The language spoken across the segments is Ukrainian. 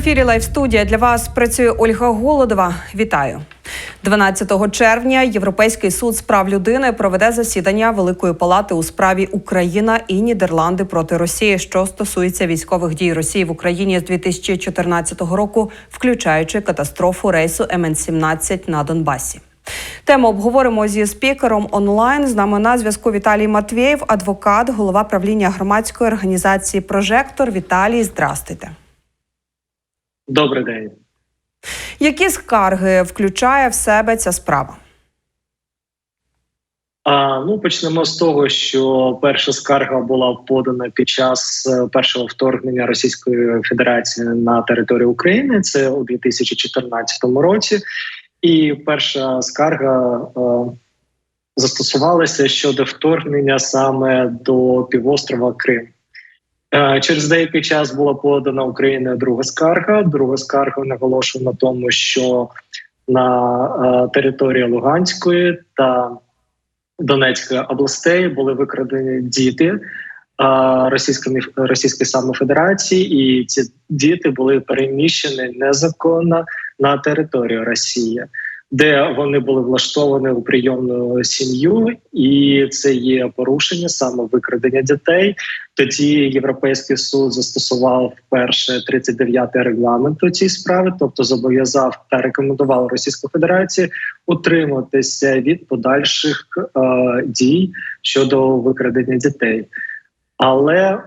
ефірі Лайв студія для вас працює Ольга Голодова. Вітаю. 12 червня Європейський суд з прав людини проведе засідання Великої палати у справі Україна і Нідерланди проти Росії, що стосується військових дій Росії в Україні з 2014 року, включаючи катастрофу рейсу МН-17 на Донбасі. Тему обговоримо зі спікером онлайн. З нами на зв'язку Віталій Матвєєв, адвокат, голова правління громадської організації Прожектор. Віталій, здрастуйте. Добрий день. Які скарги включає в себе ця справа? А, ну почнемо з того, що перша скарга була подана під час е, першого вторгнення Російської Федерації на територію України. Це у 2014 році, і перша скарга е, застосувалася щодо вторгнення саме до півострова Крим. Е, Через деякий час була подана Україною друга скарга. Друга скарга наголошує на тому, що на е, території Луганської та Донецької областей були викрадені діти е, Російської Російської саме Федерації, і ці діти були переміщені незаконно на територію Росії, де вони були влаштовані у прийомну сім'ю, і це є порушення саме викрадення дітей. Тоді Європейський суд застосував вперше 39-й регламент у цій справі, тобто зобов'язав та рекомендував Російську Федерацію утриматися від подальших е, дій щодо викрадення дітей. Але е,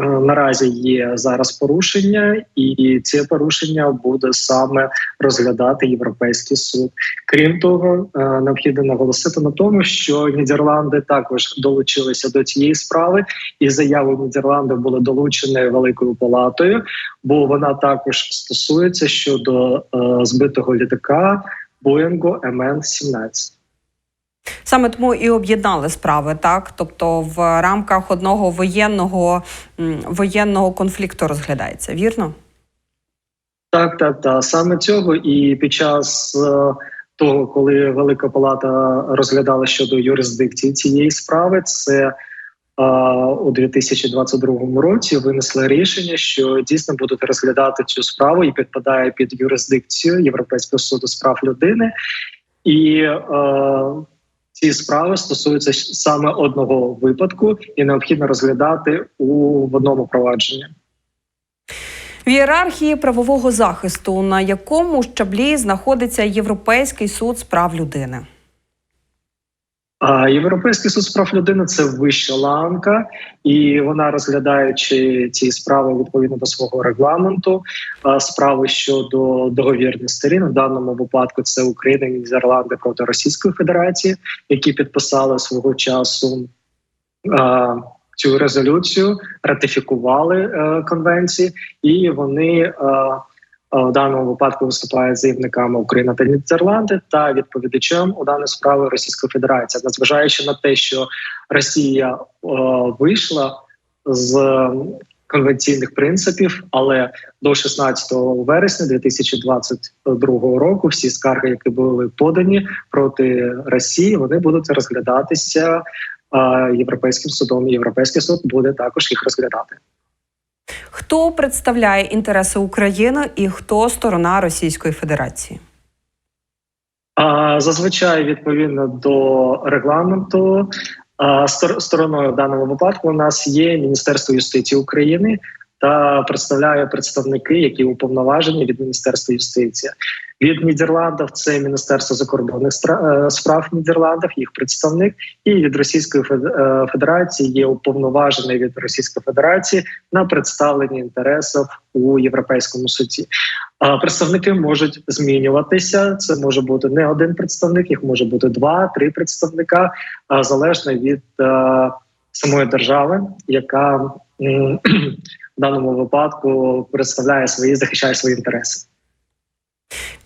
наразі є зараз порушення, і це порушення буде саме розглядати європейський суд. Крім того, е, необхідно наголосити на тому, що Нідерланди також долучилися до цієї справи, і заяви Нідерландів були долучені великою палатою, бо вона також стосується щодо е, збитого літака Боїнгу МН 17 Саме тому і об'єднали справи, так тобто в рамках одного воєнного воєнного конфлікту розглядається, вірно? Так, так, так. Саме цього і під час е, того, коли Велика Палата розглядала щодо юрисдикції цієї справи, це е, у 2022 році винесли рішення, що дійсно будуть розглядати цю справу і підпадає під юрисдикцію Європейського суду з прав людини, і е, ці справи стосуються саме одного випадку, і необхідно розглядати у в одному провадженні. В ієрархії правового захисту, на якому щаблі знаходиться Європейський суд з прав людини. А Європейський суд з прав людини це вища ланка, і вона розглядаючи ці справи відповідно до свого регламенту, справи щодо договірних сторін в даному випадку це Україна і Нідерланди проти Російської Федерації, які підписали свого часу. Цю резолюцію ратифікували е, конвенції, і вони е, в даному випадку виступають заявниками Україна та Нідерланди та відповідачем у даної справи Російська Федерація, незважаючи на те, що Росія е, вийшла з конвенційних принципів, але до 16 вересня 2022 року всі скарги, які були подані проти Росії, вони будуть розглядатися е, європейським судом. Європейський суд буде також їх розглядати. Хто представляє інтереси України і хто сторона Російської Федерації? Зазвичай відповідно до регламенту стороною в даному випадку у нас є Міністерство юстиції України та представляє представники, які уповноважені від Міністерства юстиції. Від Нідерландів це Міністерство закордонних е, справ Нідерландів, їх представник, і від Російської е, Федерації є уповноважений від Російської Федерації на представлення інтересів у Європейському суді. А Представники можуть змінюватися. Це може бути не один представник, їх може бути два, три представника, а, залежно від е, самої держави, яка в даному випадку представляє свої захищає свої інтереси.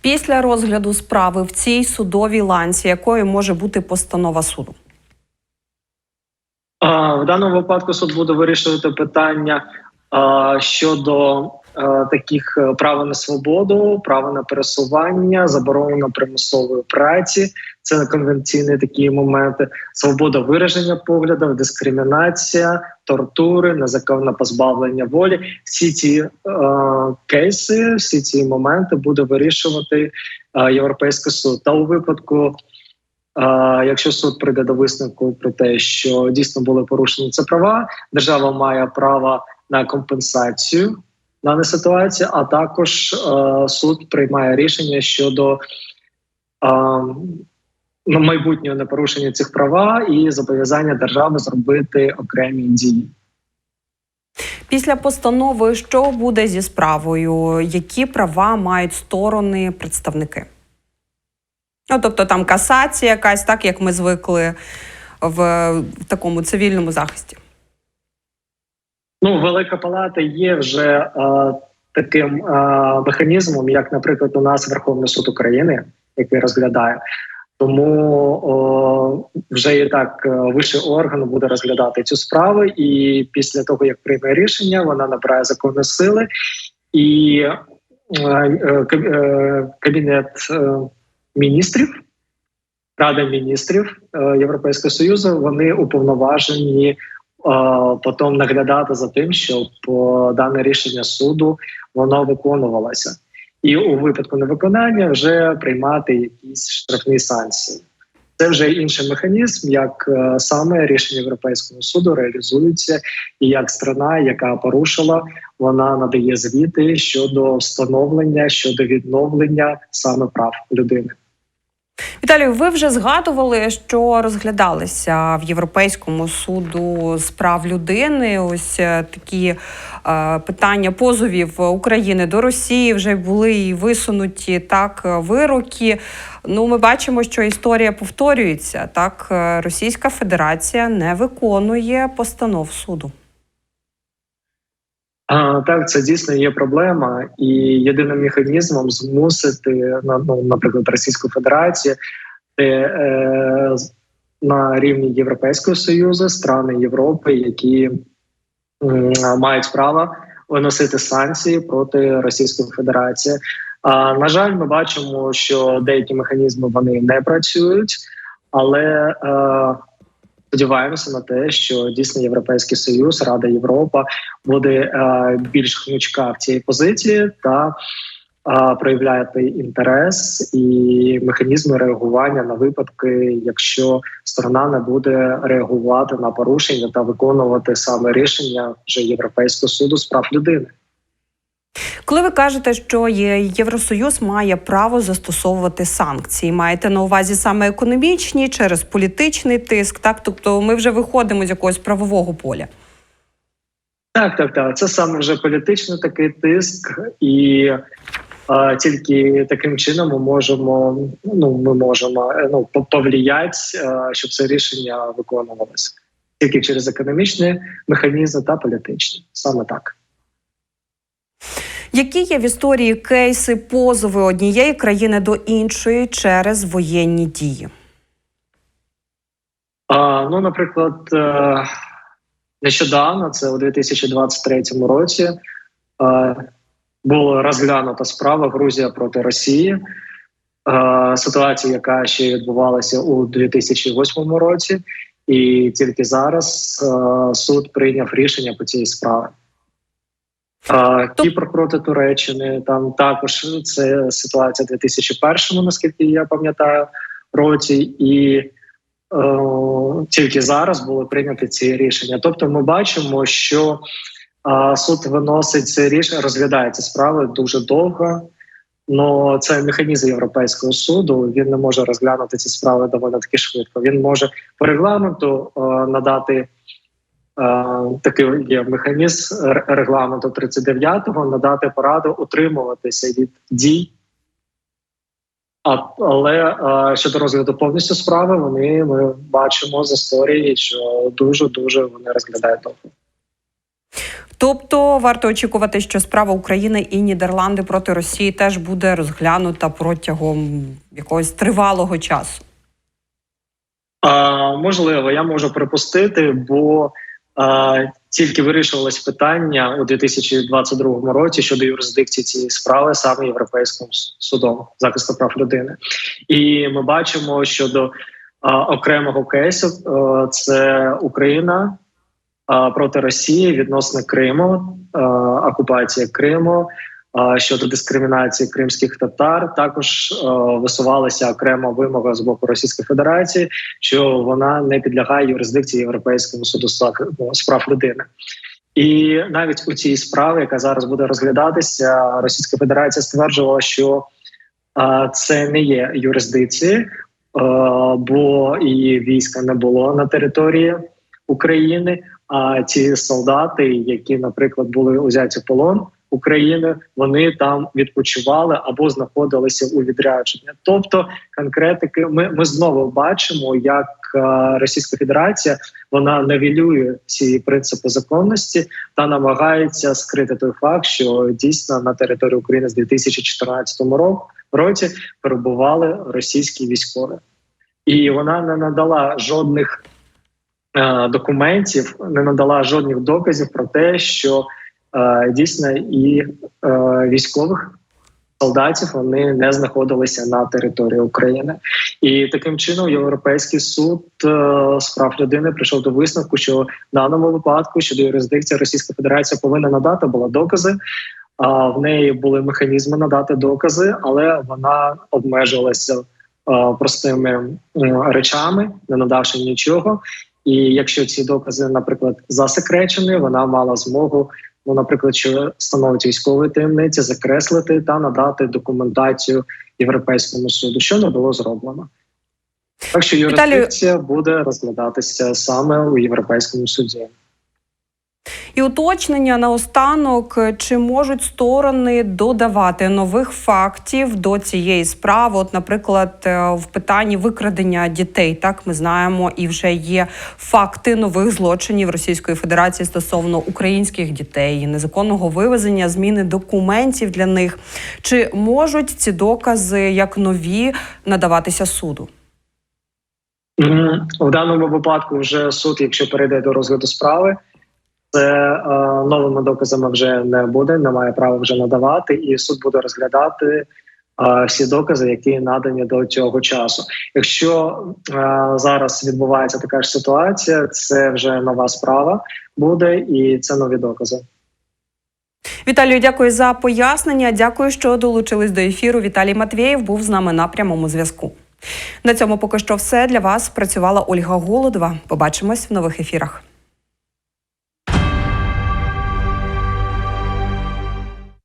Після розгляду справи в цій судовій ланці, якою може бути постанова суду? В даному випадку суд буде вирішувати питання щодо таких е, права на свободу, права на пересування, заборону на примусової праці Це конвенційні такі моменти, свобода вираження поглядів, дискримінація, тортури, незаконне позбавлення волі. Всі ці е, кейси, всі ці моменти буде вирішувати е, Європейський суд. Та у випадку, е, якщо суд прийде до висновку про те, що дійсно були порушені ці права, держава має право на компенсацію даної ситуації, а також е, суд приймає рішення щодо ну, майбутнього непорушення цих права і зобов'язання держави зробити окремі дії. Після постанови, що буде зі справою, які права мають сторони представники? Ну, тобто там касація якась, так як ми звикли в, в такому цивільному захисті. Ну, Велика Палата є вже е, таким е, механізмом, як, наприклад, у нас Верховний суд України, який розглядає. Тому о, вже і так е, вищий орган буде розглядати цю справу, і після того як прийме рішення, вона набирає законної сили, і е, е, е, кабінет е, міністрів, Рада міністрів Європейського союзу, вони уповноважені е, потім наглядати за тим, щоб дане рішення суду воно виконувалося і у випадку невиконання вже приймати якісь штрафні санкції. Це вже інший механізм, як е, саме рішення Європейського суду реалізується, і як страна, яка порушила, вона надає звіти щодо встановлення щодо відновлення саме прав людини. Віталію, ви вже згадували, що розглядалися в Європейському суду з прав людини. Ось е, такі е, питання позовів України до Росії вже були і висунуті так е, вироки. Ну, ми бачимо, що історія повторюється. Так, Е, Російська Федерація не виконує постанов суду. А, так, це дійсно є проблема, і єдиним механізмом змусити ну, наприклад, Російську Федерацію е, на рівні Європейського союзу, страни Європи, які мають право виносити санкції проти Російської Федерації. А на жаль, ми бачимо, що деякі механізми вони не працюють, але е, сподіваємося на те, що дійсно Європейський Союз, Рада Європа буде е, більш гнучка в цій позиції та е, проявляти інтерес і механізми реагування на випадки, якщо сторона не буде реагувати на порушення та виконувати саме рішення вже Європейського суду з прав людини. Коли ви кажете, що Євросоюз має право застосовувати санкції, маєте на увазі саме економічні через політичний тиск, так тобто ми вже виходимо з якогось правового поля. Так, так, так. Це саме вже політичний такий тиск, і е, тільки таким чином ми можемо. Ну, ми можемо ну по- е, щоб це рішення виконувалося тільки через економічні механізми та політичні. Саме так. Які є в історії кейси позови однієї країни до іншої через воєнні дії? А, ну, наприклад, е, нещодавно, це у 2023 році, е, була розглянута справа Грузія проти Росії. Е, Ситуація, яка ще відбувалася у 2008 році, і тільки зараз суд прийняв рішення по цій справі. Е, Кіпр проти Туреччини там також це ситуація 2001, наскільки я пам'ятаю, році, і е, тільки зараз були прийняті ці рішення. Тобто, ми бачимо, що е, суд виносить це рішення, розглядає ці справи дуже довго. Но це механізм Європейського суду. Він не може розглянути ці справи доволі таки швидко. Він може по регламенту е, надати такий є механізм регламенту 39-го, надати пораду утримуватися від дій. А, але е, щодо розгляду повністю справи, вони ми бачимо з історії, що дуже дуже вони розглядають довго. Тобто варто очікувати, що справа України і Нідерланди проти Росії теж буде розглянута протягом якогось тривалого часу. А, можливо, я можу припустити, бо а, тільки вирішувалось питання у 2022 році щодо юрисдикції цієї справи саме європейським судом захисту прав людини, і ми бачимо щодо до окремого кейсу е, це Україна проти Росії відносно Криму, а, окупація Криму. Щодо дискримінації кримських татар, також е, висувалася окрема вимога з боку Російської Федерації, що вона не підлягає юрисдикції Європейському суду з прав людини. І навіть у цій справі, яка зараз буде розглядатися, Російська Федерація стверджувала, що це не є юрисдикції, е, бо і війська не було на території України. А ті солдати, які, наприклад, були узяті в полон України, вони там відпочивали або знаходилися у відрядженні. Тобто, конкретики, ми, ми знову бачимо, як е, Російська Федерація вона навілює ці принципи законності та намагається скрити той факт, що дійсно на території України з 2014 року році перебували російські військові, і вона не надала жодних е, документів, не надала жодних доказів про те, що дійсно і е, військових. Солдатів вони не знаходилися на території України, і таким чином Європейський суд е, з прав людини прийшов до висновку, що в даному випадку щодо юрисдикції Російська Федерація повинна надати була докази. А в неї були механізми надати докази, але вона обмежилася е, простими речами, не надавши нічого. І якщо ці докази, наприклад, засекречені, вона мала змогу, ну, наприклад, що становить військової таємниці, закреслити та надати документацію Європейському суду, що не було зроблено. Так що Віталію- юрисдикція буде розглядатися саме у Європейському суді. І уточнення наостанок, чи можуть сторони додавати нових фактів до цієї справи? От, наприклад, е, в питанні викрадення дітей, так ми знаємо, і вже є факти нових злочинів Російської Федерації стосовно українських дітей, незаконного вивезення, зміни документів для них. Чи можуть ці докази як нові надаватися суду? В даному випадку вже суд, якщо перейде до розгляду справи, це е, новими доказами вже не буде, не має права вже надавати, і суд буде розглядати е, всі докази, які надані до цього часу. Якщо е, зараз відбувається така ж ситуація, це вже нова справа буде, і це нові докази. Віталію, дякую за пояснення. Дякую, що долучились до ефіру. Віталій Матвєєв був з нами на прямому зв'язку. На цьому поки що все для вас працювала Ольга Голодова. Побачимось в нових ефірах.